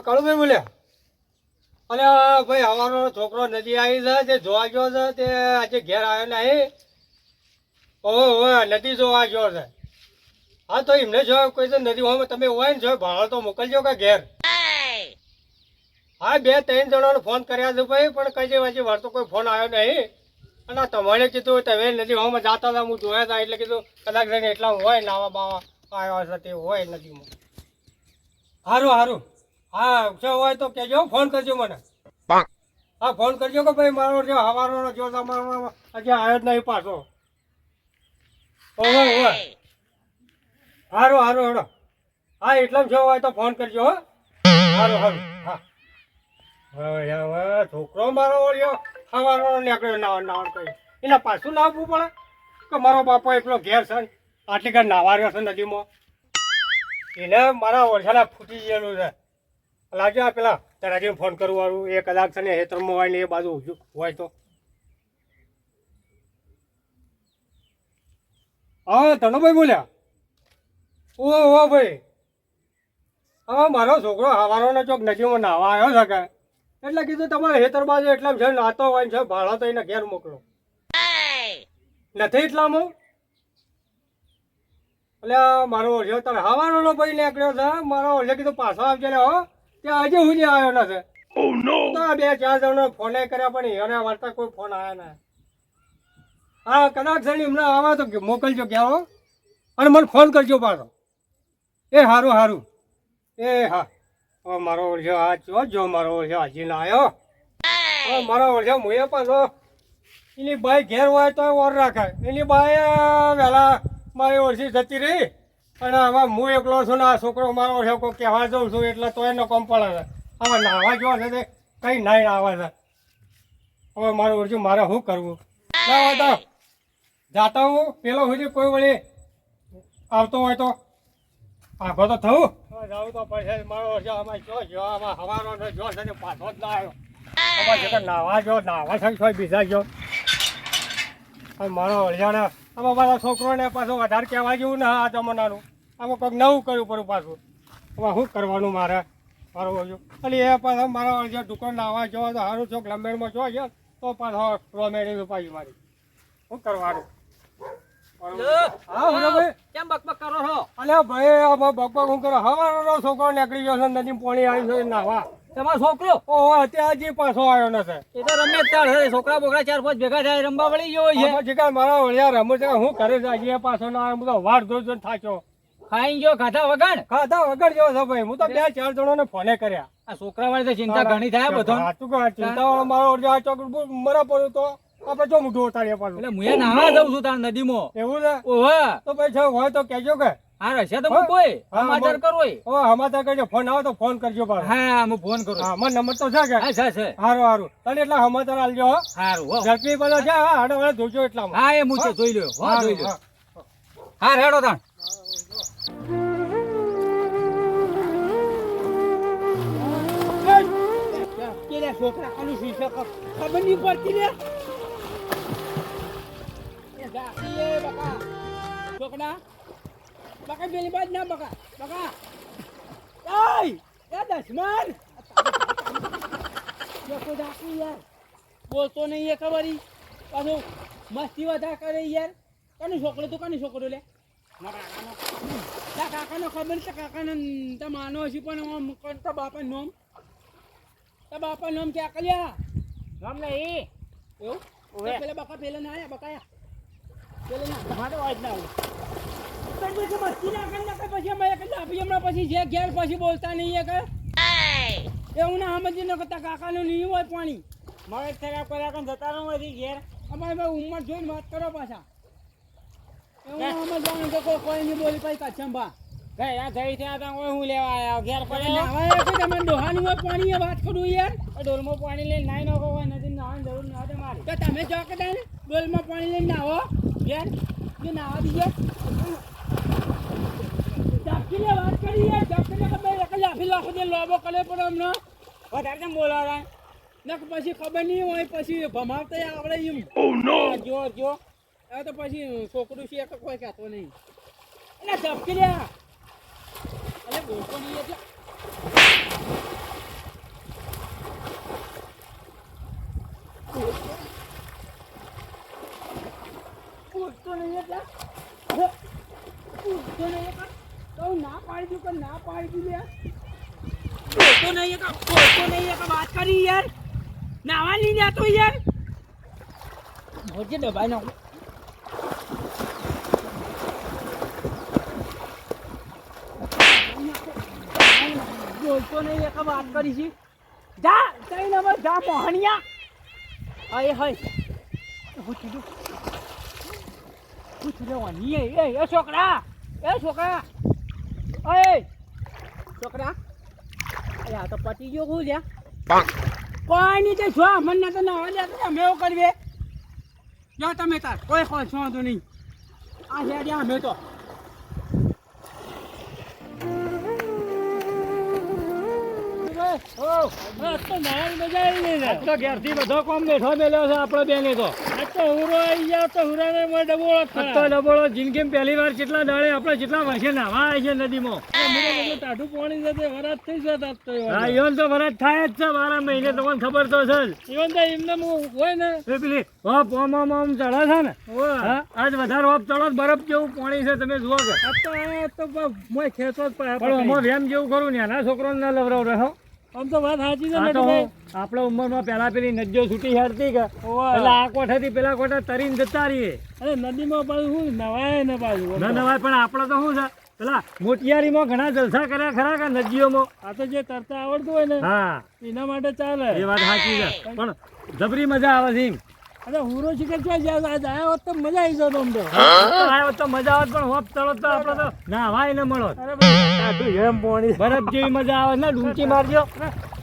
કાળુભાઈ બોલ્યા? અને ભાઈ અમારો છોકરો નદી આવી છે, તે જોવા ગયો છે, તે આજે ઘેર આવ્યો નહીં. ઓહો હોય નદી જોવા ગયો છે. હા, તો એમને જો કોઈ નદી હોય, તમે હોય ને જો, ભાડો તો મોકલજો કે ઘેર. હા, બે, ત્રણ જણાને ફોન કર્યા છે ભાઈ, પણ કઈ જે વચ્ચે વાર તો કોઈ ફોન આવ્યો નહીં. અને તમારે કીધું તમે નદી હોમાં જતા હતા, હું જોયા હતા, એટલે કીધું કદાચ એટલા હોય, નાવા બાવા આવ્યા છે તે હોય નદીમાં. સારું સારું હા જો હોય તો કેજો ફોન કરજો મને. હા ફોન કરજો કે ભાઈ મારો જો હવારો જો તમારો આવ્યો જ નહીં પાછો. ઓહો ઓહો. સારું સારું હેડો. હા એટલે જો હોય તો ફોન કરજો હો. સારું સારું હા. છોકરો મારો ઓળ્યો. હવારો નીકળ્યો નાવા નાવા કરી. એને પાછું લાવવું પડે? કે મારો બાપો એટલો ઘેર છે ને? આટલી ઘર નાવા રહ્યો છે નદીમાં? એને મારા ઓળખાના ફૂટી ગયેલું છે. લાગે આ પેલા તરાજીને ફોન કરવું વાળું એ કદાચ છે ને હેતરમાં હોય ને એ બાજુ હોય તો. હા, ધનુભાઈ બોલ્યા. ઓ ઓ, ભાઈ. હા, મારો છોકરો હવારોનો ચોક નજીકમાં નાવા આવ્યો છે કે. એટલે કીધું તમારે હેતર બાજુ એટલા છે નાતો હોય છે ભાડા તો એને ઘેર મોકલો. નથી એટલામાં એટલે મારો ઓળખ્યો તારે હવારોનો ભાઈ નીકળ્યો છે, મારો ઓળખે કીધું પાછો ને હો. ત્યાં હજી સુધી આવ્યો નથી. તો બે ચાર જણો ફોને કર્યા પણ એને વાર્તા કોઈ ફોન આવ્યા ના. હા કદાચ જણ હમણાં આવે તો મોકલજો ક્યાં હો અને મને ફોન કરજો પાછો. એ સારું સારું એ હા. મારો ઓળખ્યો આ જો જો મારો ઓળખ્યો હજી ના આવ્યો મારો ઓળખ્યો મુએ પાછો. એની બાઈ ઘેર હોય તો ઓર રાખે. એની બાઈ વહેલા મારી ઓળખી જતી રહી. અને હવે હું એકલો છું ને આ છોકરો મારો છે કોઈ કહેવા જાઉં છું એટલે તો એનો કોમ પડે છે. હવે નાવા જો છે તે કંઈ નાઈ આવે છે. હવે મારું ઓળખ્યું મારે શું કરવું? ના હતા જાતા હું પેલો સુધી કોઈ વળી આવતો હોય તો? આગો તો થવું? જાઉં તો પછી મારો ઓળખ્યો આમાં જો જો આમાં હવાનો ને જો છે ને પાછો જ ના આવ્યો. જતા નાવા જો નાવા કોઈ બીજા જો. મારો ઓળખ્યાને આમાં મારા છોકરોને પાછું વધારે કહેવા જેવું ના આ જમાનાનું. આમાં કંઈક નવું કરવું પડ્યું પાછું. આમાં શું કરવાનું મારે? મારો બાજુ એટલે એ પાછો મારા જે દુકાન નાવા જો તો સારું ચોક લંબેડમાં જો છે તો પાછો રોમેડી પાછી મારી. શું કરવાનું? છો? છોકરો નીકળી ગયો છે નદી પાણી આવી છે નાવા તમારો છોકરો? ઓહો અત્યારે પાછો આવ્યો નથી. એ તો રમે તાળ છોકરા બોકરા ચાર પાંચ ભેગા થાય રમવા વળી ગયો છે. પછી કાંઈ મારા વળ્યા રમું છે. હું ઘરે જાય પાછો ના આવ્યો બધો વાર જોઈ જોઈને થાક્યો. ખાઈ ગયો ખાધા વગર? ખાધા વગર જેવો છે ભાઈ. હું તો બે ચાર જણોને ફોને કર્યા. આ છોકરા વાળી તો ચિંતા ઘણી થાય બધો સાચું કહે, ચિંતાવાળો મારો આ મરા પડ્યું તો. આપણે જો મોઢું ઉતારીએ પાછું. એટલે હું નાવા જઉં છું તાર નદીમાં. એવું છે? ઓહો. તો હોય તો કહેજો કે આ રસ્યા તો કોઈ? હા, સમાચાર. કરો હવે સમાચાર કરજો. ફોન આવે તો ફોન કરજો પાછો. હા હું ફોન કરું હા નંબર તો છે કે? હા છે હારું તને એટલા સમાચાર આલજો હો. હો. ઝડપી બધો છે હા હાડો હાડો જોજો એટલામાં. હા એ હું. જોઈ લ્યો. હા જોઈ લ્યો. હા. રેડો તાણ. છોકરા કોનું શીશે ખબર નહીં પડતી લે. એ જા, એ બકા છોકરા બકા પેલી બાજ ના બકા બકા એય એ દસમાન લોકો દાખી યાર બોલતો નહીં એ ખબર. પાછું મસ્તી વધા કરે યાર કનું છોકરો તું કનું છોકરો લે કાકાનો ખબર છે કાકાનો તારા માનો હશે પણ આમ કોણ તારા બાપા નોમ તારા બાપા નોમ ક્યાં કલ્યા નામ નહીં એવું તો પેલા બકા પેલા ના આયા બકાયા પેલા ના તમારે વાજ ના આવું તો પછી મસ્તી ના કરી પછી અમે એક આપી હમણાં પછી જે ઘેર પછી બોલતા નહીં એ એવું ના સમજી ન કરતા કાકાનું નહીં હોય પાણી. મારે ખરાબ કર્યા kan જતા રહો નથી ઘેર. અમારે ભાઈ ઉંમર જોઈને વાત કરો પાછા. એવું ના સમજવાનું કે કોઈ કોઈ નહીં બોલી પછી કચ્છંભા ગયા થઈ ત્યાં ત્યાં હું લેવા આવ્યા ઘેર પડે નાવા કે તમે ડોહાનું હોય પાણી વાત કરું યાર? ડોલમાં પાણી લઈને નાઈ નાખો હોય નથી નાવાની જરૂર ના તમારે તો તમે જો કે ડોલમાં પાણી લઈને નાવો ઘેર. નાહવા નાવા દીજો. જાપકીને વાત કરી યાર જાપકીને ખબર એક જ લાખ દે લોબો કરે પણ અમને વધારે કેમ બોલાવા? ને પછી ખબર નહીં હોય પછી ભમાવતા આવડે એમ. આ જો જો. આ તો પછી છોકરું છે એક કોઈ કહેતો નહીં. એટલે ઝપકી લે. એટલે બોલતો નહીં એટલે. બોલતો નહીં એટલે. અરે, બોલતો નહીં. ના પાડી કે ના પાડી દઉં યાર તો નહીં એક બોલતો નહીં એક વાત કરી યાર. નાવા નહીં જાતો યાર. મોજે દબાઈ નાખું. બોલતો નહીં એક વાત કરી છે. જા, જઈને હવે જા મોહણિયા. અય હય. હું થયું એ એ છોકરા એ છોકરા. અય છોકરા. અરે આ તો પતી ગયો હું લ્યા. કોઈ નહીં તે છો મને તો ના લે અમે એવું કરીએ. જો તમે તાર કોઈ કોઈ છો નહીં. આ હેડ્યા અમે તો. તો ઘેરથી બધો કોમ બેઠો મેલ્યો છે આપણો બેને તો આ તો ડબોળો જિંદગીમાં પહેલી વાર કેટલા દાડે આપણે કેટલા વર્ષે નાવા આવે છે નદીમાં હા ઈવન તો વરસ થાય જ છે બારા મહિને તમને ખબર તો છે ને. એ પેલી હોપ ઓમ ઓમ ઓમ ચડે છે ને? હા આજ વધારે હોપ ચડો બરફ જેવું પાણી છે તમે જુઓ કે પણ વેમ જેવું ખરું ને નાના છોકરોને ના લવરાવ રહો આમ તો વાત સાચી છે આપણા ઉંમરમાં પેલા પેલી નદીઓ છૂટી હેડતી કે એટલે આ કોઠેથી પેલા કોઠા તરીને જતા રહીએ. અરે નદીમાં પાછું શું? નવાય ને પાછું. ના નવાય પણ આપણે તો શું છે? પેલા મોટિયારીમાં ઘણા જલસા કર્યા ખરા કે નદીઓમાં? આ તો જે તરતા આવડતું હોય ને હા. એના માટે ચાલે. એ વાત સાચી છે. પણ જબરી મજા આવે છે. અરે હુરો શિખર ક્યાં જ્યાં? આજ આવ્યો હોત તો મજા આવી જતો આમ તો. આવ્યો તો મજા આવત પણ હોપ ચડો તો આપણે તો નાવાય ન મળો અરે ભાઈ. એમ પોણી. બરફ જેવી મજા આવે ને ડૂંકી મારજો.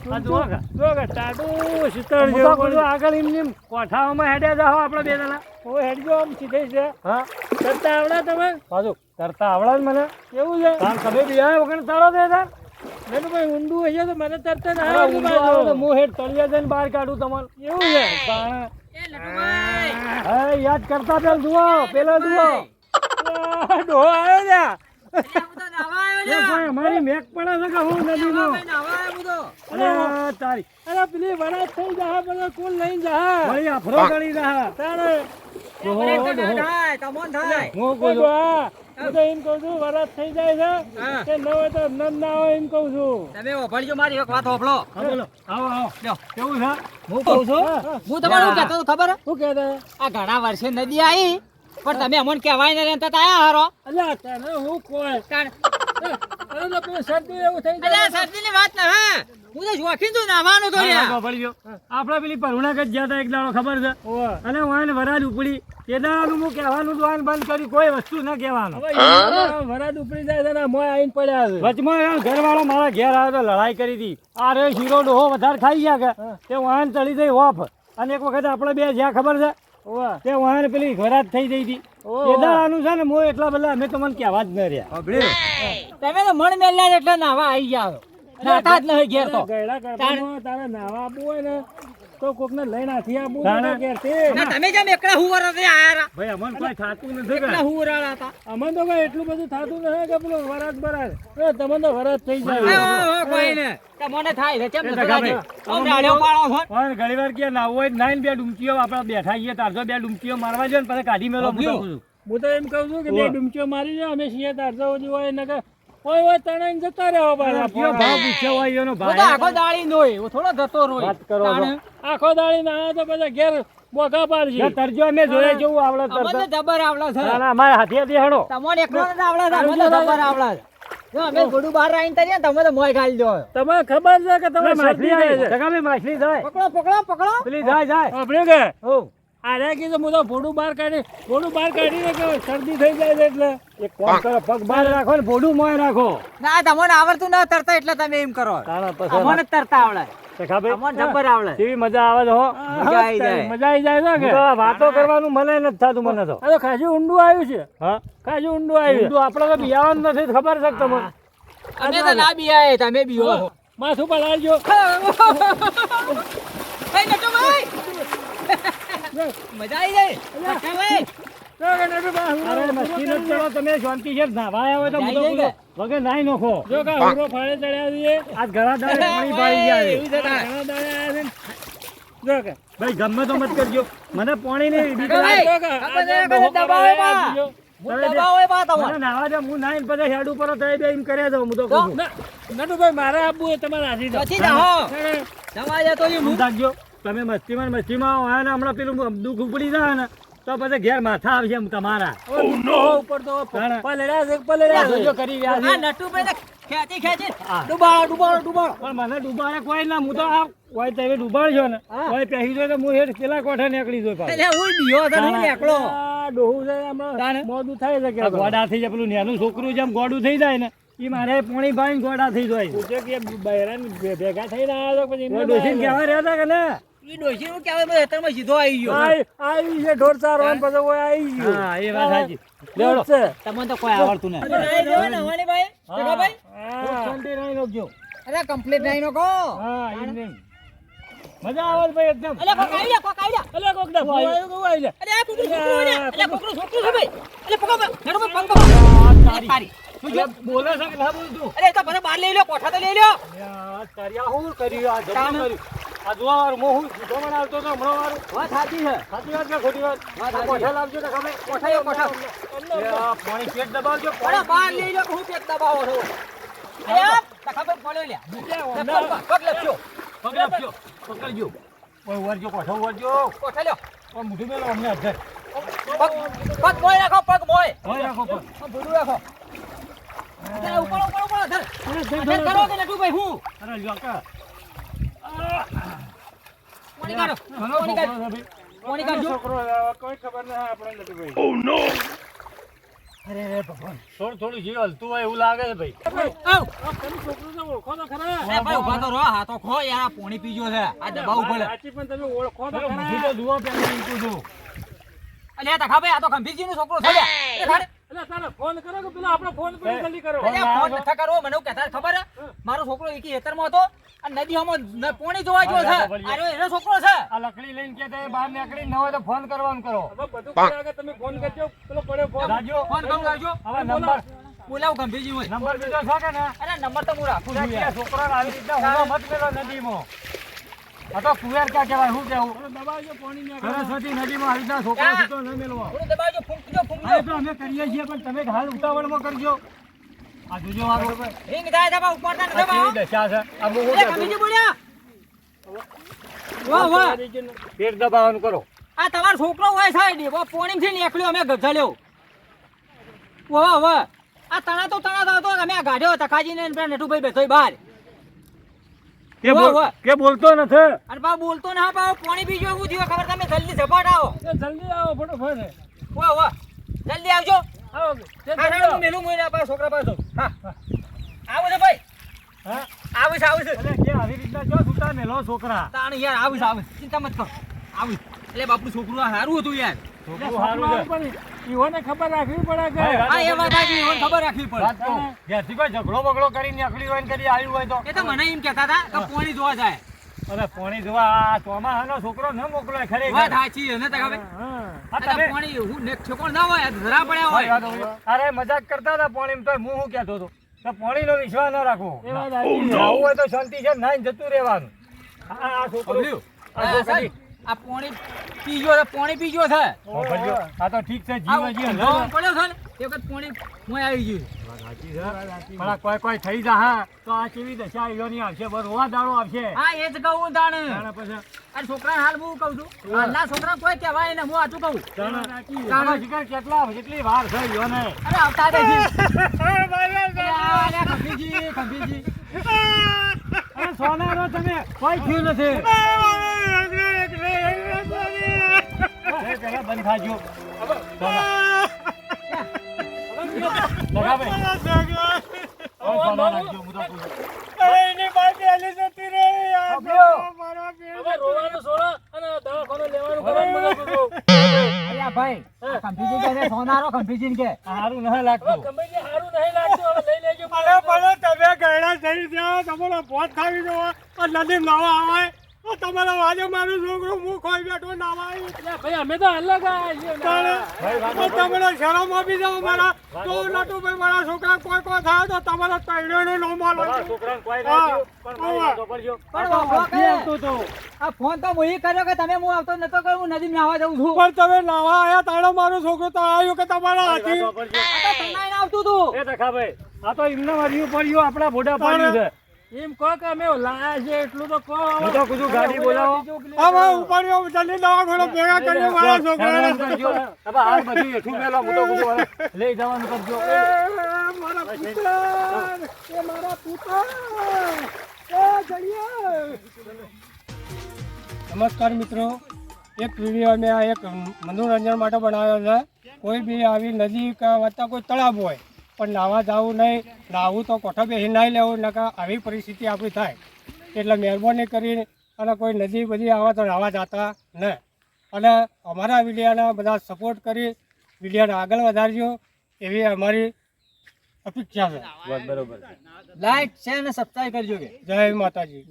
આ કે. જો કે ટાટુ શીતળ હું જેવું આગળ એમ એમ કોઠાઓમાં હેડ્યા જાઓ આપણે બે જણા. ઓ હેડજો આમ સીધે છે. હા. તરતા આવડે તમે? પાછું કરતા આવડે જ મને. કેવું છે? તમે આવ્યા વગર તળો દે તાર. મેનું ભાઈ ઊંડું હશે તો મને તરત ના ઊંધો આવે. હું હેડ તળિયા જઈને બહાર કાઢું તમારે એવું છે. હા યાદ કરતા પેલ જુઓ પેલો જુઓ. ડો આવ્યો ને મારી મેક પડે છે કે હું નદીમાં તારી. અરે પેલી વરાત થઈ જા બધા કુલ લઈને જા ભાઈ અફરો ગળી રહ્યા તાણે. ઓહો, ઓહો. હું ઓ કહું છું. ડોહા, હું તો એમ કહું છું વરાત થઈ જાય છે કે ન હોય તો નંદ ના હોય એમ કહું છું. હા, બોલો. આવો આવો. કેવું છે? હું કહું છું હું તમારું કહેતો ખબર? શું કહેતા? આ ઘણા વર્ષે નદી આવી પણ તમે અમને કહેવાય ને રહેતા આયા હરો. અલ્યા તને હું કોઈ કારણ એવું થઈ જાય. આ શરદીની વાત ના હે. હું તો જોખીન છું નાવાનું તો હા, યાર. આગો પડી ગયો આપણે પેલી પરુણાગઢ ગયા હતા એક દાડો ખબર છે? અને વાન વરાળ ઉપડી. એ દાડાનું હું કહેવાનું વાન બંધ કરી કોઈ વસ્તુ ન કહેવાનું. વરાદ ઉપડી જાય છે ને મોય આવીને પડ્યા છે. વચમાં ઘરવાળો મારા ઘેર આવ્યો તો લડાઈ કરી હતી. આ રે શીરો ડોહો વધારે ખાઈ ગયા કે? તે વાહન ચડી ગઈ ઓફ. અને એક વખત આપણે બે જ્યાં ખબર છે ઓવા. તે વાહન પેલી ઘરાત થઈ ગઈ હતી. કેદારાનું છે ને મો એટલા બધા અમે તમને કહેવા જ ન રહ્યા. તમે તો મણ મેલ્યા એટલે નાવા આવી જાવ નાતા જ નહીં ઘેર તો. ગયડા ગરબામાં તારે નાવા આપવું હોય ને તો કોકને લઈને હાથી આપવું તાણે. ઘેર તે ના, તમે જેમ એકલા હુવર હતી આયા ભાઈ અમન કોઈ થાતું નથી કે એકલા હુવર હતા. અમન તો કઈ એટલું બધું થાતું નથી કે પેલો વરાત બરાત એ તમને તો વરાત થઈ જાય. કોઈ ને. તમને થાય છે કેમ નથી લાગે? આમ રાડ્યો પાડો છો. પણ ઘણી વાર કે નાવું હોય નાઈન બે ડુમકીઓ આપણે બેઠા છીએ તારસો બે ડુમકીઓ મારવા જો ને પછી કાઢી મેલો હું તો કહું છું. એમ કહું છું કે બે ડુમકીઓ મારી જાય અમે સિંહ તારસો સુધી હોય ને કે હોય હોય તણાઈ જતા રહ્યો બારા કયો ભાવ પૂછ્યો હોય એનો ભાવ આખો દાળી નોય હું થોડો જતો રોય. વાત કરો આખો દાળી ના તો બધા ઘેર બોગા પાર છે તરજો અમે જોયા જેવું આવડે અમને તરતા. તો જબર આવડે છે. ના, ના, અમારે હાથે હળો તમને એકલો ને આવડે છે અમને તો જબર આવડે છે. જો અમે થોડું બહાર આવીને તરીએ તમે તો મોય ખાલી દો તમને ખબર છે કે તમે માછલી આવી. છે? ટકાભાઈ માછલી જાય. પકડો પકડો પકડો. પેલી જાય જાય. આપણે કે? હો આરે કીધું હું તો ભોડું બહાર કાઢી ભોડું બહાર કાઢીને કે શરદી થઈ જાય છે એટલે. એક કામ કરો? પગ બહાર રાખો ને ભોડું મોય રાખો. ના તમને આવડતું ના તરતા એટલે તમે એમ કરો. અમને જ તરતા આવડે. ટકાભાઈ અમને જબર આવડે. કેવી મજા આવે હો? મજા આવી જાય. કે? વાતો કરવાનું મને નથી થતું મને તો. આ ખાસું ઊંડું આવ્યું છે. હા? ખાસું ઊંડું આવ્યું. આપણે તો બિયાવાનું નથી ખબર છે તમને? અમે તો ના બિયાય તમે બીઓ માથું પર આવજો ભાઈ નટુ ભાઈ મજા આવી જાય? તમે શાંતિ છે નાવા આવ્યા તો જાય મુદો વગર નાઈ નાખો. જો કા હુરો ફાળે ચડ્યા છીએ. આજ ઘણા દાડે પાણી પાડી ગયા છે. એવું છે ઘણા દાડે આયા છે જો કે. ભાઈ ગમે તો મત કરજો. મને પાણી નહીં. બીજો. દબાવો તમારે. તો તો ઈ તમે મસ્તીમાં મસ્તીમાં હોય ને હમણાં પેલું દુઃખ ઉપડી જાય ને તો પછી ઘેર માથા આવશે એમ તમારા. ઉપર તો પલડ્યા છે પલડ્યા લડ્યા છે કરી રહ્યા છે. નટુ ભાઈ ખેંચી ખેંચી. ડુબાડો ડુબાડો ડુબાડો. પણ મને ડુબાડે કોઈ ના હું તો આ કોઈ તમે ડૂબાડશો ને કોઈ પહેરી જાય તો હું હેઠ પેલા કોઠે નીકળી જોઈ પાછો. એટલે હું ડીયો તો નહીં નીકળો. ડોહું છે હમણાં મોડું થાય છે કે ગોડા થઈ જાય પેલું નેનું છોકરું જેમ ગોડું થઈ જાય ને એ મારે પોણી ભાઈ ગોડા થઈ જાય. કે બહેરાન ભેગા થઈ રહ્યા છો પછી ડોસીને કહેવા રહ્યા હતા કે ને? ઈ ડોશી નું કહેવાય બધું હેતરમાં સીધો આવી ગયો. આવી છે ઢોર ચારો અને પછી ઓય આવી ગયો. હા એ વાત સાચી. લેવડો. તમને તો કોઈ આવડતું નથી ભાઈ હા. શાંતિ રહી રાખજો. અરે કમ્પ્લીટ નહીં નો હા એમ નહીં. મજા આવે ભાઈ એકદમ. અલે કોક આવી જા કોક આવી જા અલે કોક દફો આવ્યો, કોક આવી જા. અરે આ કુકરું છોકરું છે. અલે કુકરું છોકરું છે ભાઈ. અલે પકડો નડો પકડો. અરે તારી. તું બોલે છે કે ના બોલતું? અરે તો મને બહાર લઈ લો કોઠા તો લઈ લ્યો. તારી આ હું કર્યું? આ જબરું કર્યું. આ જોવા વાળું મોં હું મને આવતો હતો હમણાં વાળું. વાત સાચી છે સાચી વાત કે ખોટી વાત? કોઠા લાવજો ને ખબર? કોઠા કોઠા પાણી પેટ દબાવજો. અરે બહાર લઈ લો હું પેટ દબાવો છો અરે પર પડ્યો લ્યા પગ પગ પગ આપજો. પકડજો. ઓય વળજો, કોઠો વળજો. કોઠા લ્યો ઓય મૂઠું મેલો અમને હાથે. પગ પગ મોય રાખો પગ મોય ઓય રાખો પગ. આ રાખો અરે ઉપર ઉપર ઉપર ધર ધર કરો કે નટુ ભાઈ હું અરે લ્યો કા. કોણી કાઢો ઘણો કાઢો છોકરો છે ભાઈ. કોણી કાઢજો છોકરો કોઈ ખબર નહીં આપણે નથી ભાઈ. અરે રે ભગવાન. થોડું થોડું જીવ હલતું હોય એવું લાગે છે ભાઈ. આવ! આ તમે છોકરોને ઓળખો તો ખરા. અરે ભાઈ ઊભા તો રહો. હા તો ખો યાર પોણી પીજો છે. આ દબાવ પડે સાચી પણ તમે ઓળખો તો ખરા. તો જુઓ કહું છું. આ તખા ભાઈ આ તો ગંભીરજી નો છોકરો છે. તારે ફોન કરો કે પેલા આપણો ફોન પર જલ્દી કરો? ફોન નથા કરવો મને કહેતા ખબર? મારો છોકરો એકી હેતરમાં હતો અને નદીઓમાં ન- પોણી જોવા ગયો છે. આ એનો છોકરો છે. આ લકડી લઈને કે તે બહાર નીકળી ન હોય તો ફોન કરવાનું કરો. હવે બધું કર્યા તમે ફોન કરજો. પેલો પડે ફોન રાજો. ફોન કરું હવે નંબર. બોલાવ ગંભીરજી હોય. નંબર બીજો છે કે ને? અરે નંબર તો હું રાખું. છું કે આવી રીતના હુમલો મત નદીમાં. આ તો કુવેર ક્યાં કહેવાય? શું કેવું દબાવજો પાણી સરસ્વતી નદીમાં આવી રીતના છોકરો? છૂટો ન મેલવો થોડું દબાવજો ફૂંકજો ફૂંકજો. તો અમે કરીએ છીએ પણ તમે હાલ ઉતાવળમાં કરજો. આ જોજો મારો રિંગ થાય દબા ઉપરતા ન આ દબાવો કેવી દશા છે? આ બહુ અરે ગંભીરજી બોલ્યા. વાહ વાહ. પેટ દબાવવાનું કરો. આ તમારો છોકરો હોય સાહેબ વો પોણી થી નીકળ્યો અમે ગઝલ્યો વાહ વાહ. આ તણા તો તણા તો અમે આ ગાઢ્યો તકાજી ને પેલા નટુભાઈ બેઠોય બહાર. કે. કે બોલતો નથી? અરે બા બોલતો ના પા પાણી પીજો એવું થયું. ખબર તમે જલ્દી ઝપાટ આવો. જલ્દી આવો ફટાફટ. વાહ વાહ. જલ્દી આવજો. આવો હું મેલું મોઈને આપા છોકરા પાસે હા. આવો છે ભાઈ. હા. આવીશ છે આવું છે. અરે કે આવી રીતના જો છૂટા મેલો છોકરા? તાણ યાર આવીશ આવીશ ચિંતા મત કરો. આવીશ. એટલે બાપુ છોકરું આ સારું હતું યાર. ઈવોને ખબર રાખવી પડે કે હા એ વાત સાચી એને ખબર રાખવી પડે. ઘેરથી કોઈ ઝઘડો બગડો કરીને નીકળી હોય ને આવ્યું હોય તો. એ તો મને એમ કહેતા હતા કે પોણી જોવા જાય. અરે પોણી જોવા આ ચોમાહાનો છોકરો ન મોકલાય ખરે વાત સાચી એને તો ખબર હા. આ આ તમે પોણી હું ને છોકરો ના હોય ધરા પડ્યા હોય. અરે મજાક કરતા હતા પોણી તો હું શું કહેતો હતો? તો પોણીનો વિશ્વાસ ન રાખવો. આવું હોય તો શાંતિ છે નાઈ જતું રહેવાનું. આ આ છોકરો આ આ પોણી પીજો છે પોણી પીજો છે. આ તો ઠીક છે જીવ જીવ હજી પડ્યો છે ને એ વખત પોણી મોય આવી ગયું. પણ આ કોઈ કોઈ થઈ જા હા. તો આ કેવી દશા ની આવશે બર રોવા દાડો આવશે. હા એ જ કહું તાણે. તાણે પછી? આ છોકરા હાલ હું કહું છું. હાલના છોકરા કોઈ કહેવાય ને હું આટું કહું. તાણે તાણે શિકાર કેટલા કેટલી વાર છે ઈયોને અરે આવતા આ ખંભીજી ખંભીજી. અરે સોનારો તમે કોઈ થયું નથી. એ પેલા બંધ થાજો. સોના. લગાવે. હવે સારું નહીં લાગતું તો કહું છું. અલ્યા ભાઈ તમે ખંભીજી કહે જાઓ તમારો ખંભીજી ખાવી કે. આ હારું નહીં લાગતું આ તમારા વાજે મારું છોકરું મું ખોઈ બેઠો ના ભાઈ ભાઈ અમે તો અલગ આવીએ તાણે ને. તો તમને શરમ આપી જાવ મારા. તો નટુભાઈ મારા છોકરા કોઈ કોઈ થાય તો તમારા તૈડો નો માલ તમારા છોકરાને કોઈ ના હા. પણ. પણ આ ફોન તો હું કર્યો કે તમે હું આવતો નતો કે હું નદી નાવા જઉં છું. પણ તમે નાવા આયા તાણે મારો છોકરો તો આવ્યું કે તમારા મારી હાથી? વાતો કરજો. આ તો તણાઈને આવતું હતું એ દેખાભાઈ, આ તો એમને વર્યું પડ્યું, આપણા ભોડા પાડ્યું છે. એમ કહો કે અમે લાયા છે એટલું તો કહો હું તો કીધું ગાડી બોલાવો. હવે ઉપાડ્યો જલ્દી દવાખાનો ભેગા કરીને મારા છોકરાને. હવે આ બધું હેઠું મેલો, હું તો કીધું લઈ જવાનું કરજો. મારા પુત્ર એ મારા પુત્ર. એ જડિયા નમસ્કાર મિત્રો. એક વીડિયો અમે આ એક મનોરંજન માટે બનાવ્યો છે. કોઈ બી આવી નદી કે વત્તા કોઈ તળાવ હોય પણ નાવા જવું નહીં નાવું તો કોઠો બેસી નાહી લેવું નકા આવી પરિસ્થિતિ આપણી થાય. એટલે મહેરબાની કરીને અને કોઈ નદી બધી આવે તો નાવા જતા નહીં. અને અમારા વિડીયોને બધા સપોર્ટ કરી વિડીયોને આગળ વધારજો. એવી અમારી અપેક્ષા છે. બરોબર લાઈક શેર અને સબસ્ક્રાઇબ કરજો કે. જય માતાજી.